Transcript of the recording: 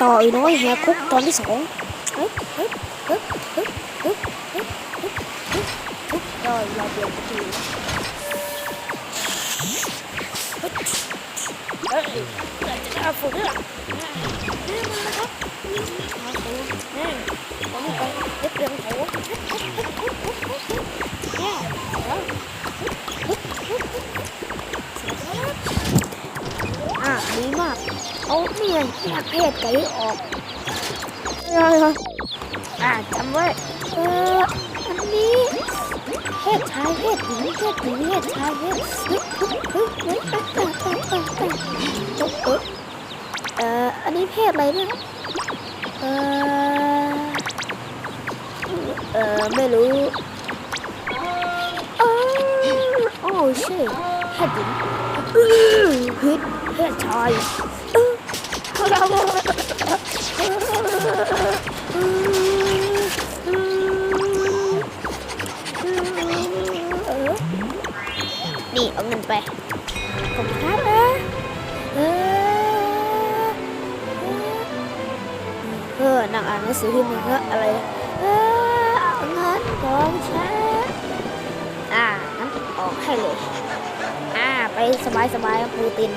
ต่ออีน้อยแหกคุกตอนที่สองก็เราเปลี่ยนทีเฮ้ยเราจะได้เอาฝนด้วยหรอเนี่ยมันนะครับ ดีมากเขาเมียแยกเพศกันได้ออกอ่าจำไว้เอออันนี้เพศชายเพศหญิงเพศหญิงเพศชายเพศเฮ้ยเฮ้ยเฮ้ยเฮ้ยเฮ้ยเฮ้ยเฮ้ยเอออันนี้เพศอะไรเนี่ยเออเออไม่รู้เออโอ้ใช่เพศหญิง เออเพศเพศชายนี่เอาเงินไปขอบคุณครับนะเออนั่งอ่านหนังสือพิมพ์ก็อะไร สบายๆกับปูติน